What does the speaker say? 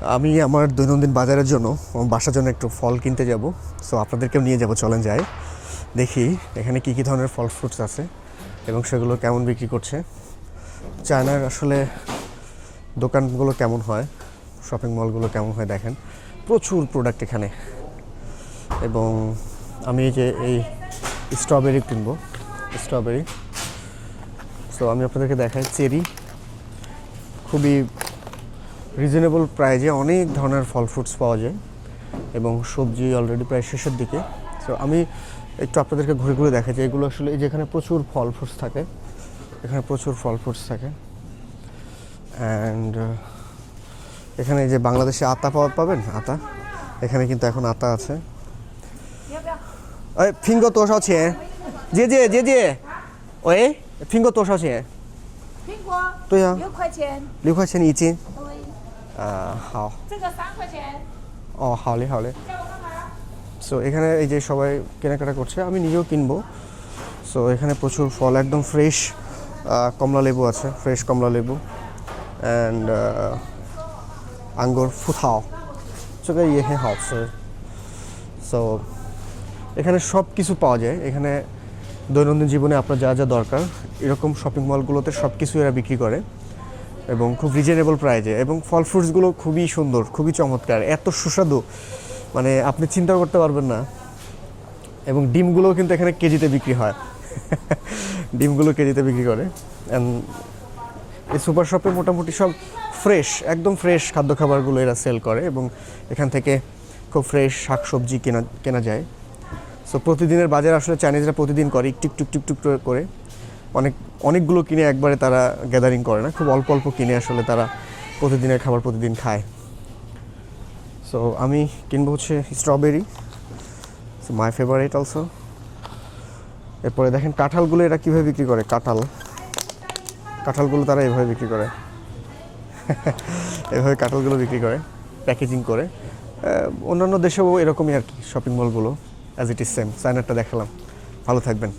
আমি আমার দৈনন্দিন বাজারের জন্য বাসার জন্য একটু ফল কিনতে যাব। সো আপনাদেরকেও নিয়ে যাব, চলেন যাই। দেখি এখানে কী কী ধরনের ফল ফ্রুটস আছে এবং সেগুলো কেমন বিক্রি করছে। চায়নার আসলে দোকানগুলো কেমন হয় শপিং মলগুলো কেমন হয় দেখেন। প্রচুর প্রোডাক্ট এখানে। এবং আমি যে, এই স্ট্রবেরি কিনবো স্ট্রবেরি সো আমি আপনাদেরকে দেখাই, চেরি। খুবই রিজনেবল প্রাইজে অনেক ধরনের ফল ফ্রুটস পাওয়া যায় এবং সবজি অলরেডি প্রায় শেষের দিকে সো আমি একটু আপনাদেরকে ঘুরে ঘুরে দেখাই যে এগুলো আসলে এই যেখানে প্রচুর ফল ফ্রুটস থাকে এখানে প্রচুর ফল ফ্রুটস থাকে অ্যান্ড এখানে এই যে বাংলাদেশে আতা পাওয়া পাবেন আতা এখানে কিন্তু এখন আতা আছে 要不要？ এই ফিঙ্গো 多少钱姐姐姐姐喂苹果多少钱苹果对呀六块钱，六块钱一斤 对，啊好这个三块钱，ও হালে হালে叫我干嘛？ সো এখানে এই যে সবাই কেনাকাটা করছে আমি নিজেও কিনবো সো এখানে প্রচুর ফল একদম ফ্রেশ কমলা লেবু আছে ফ্রেশ কমলা লেবু অ্যান্ড আঙ্গুর ফুথাও চোখে ইয়ে হ্যাঁ হচ্ছে সো এখানে সব কিছু পাওয়া যায় এখানে দৈনন্দিন জীবনে আপনার যা যা দরকার এরকম শপিং মলগুলোতে সব কিছু এরা বিক্রি করে এবং খুব রিজনেবল প্রাইজে এবং ফল ফ্রুটসগুলো খুবই সুন্দর, খুবই চমৎকার। এত সুস্বাদু। মানে আপনি চিন্তা করতে পারবেন না। এবং ডিমগুলোও কিন্তু এখানে কেজিতে বিক্রি হয়। ডিমগুলো কেজিতে বিক্রি করে। And এই সুপার শপে মোটামুটি সব ফ্রেশ একদম ফ্রেশ খাদ্য খাবারগুলো এরা সেল করে এবং এখান থেকে খুব ফ্রেশ শাকসবজি কেনা কেনা যায়। সো প্রতিদিনের বাজার আসলে চাইনিজরা প্রতিদিন করে, একটু একটু একটু একটু করে। অনেক, অনেকগুলো কিনে একবারে তারা গ্যাদারিং করে না। খুব অল্প অল্প কিনে আসলে তারা প্রতিদিনের খাবার প্রতিদিন খায়। সো আমি কিনবো হচ্ছে strawberry so my favourite also এরপরে দেখেন কাঁঠালগুলো এরা কীভাবে বিক্রি করে? কাঁঠাল। কাঁঠালগুলো তারা এভাবে বিক্রি করে। এভাবে কাঁঠালগুলো বিক্রি করে প্যাকেজিং করে। অন্যান্য দেশেও এরকমই আর কি শপিং মলগুলো অ্যাজ ইট ইজ সেম চায়নারটা দেখালাম। ভালো থাকবেন।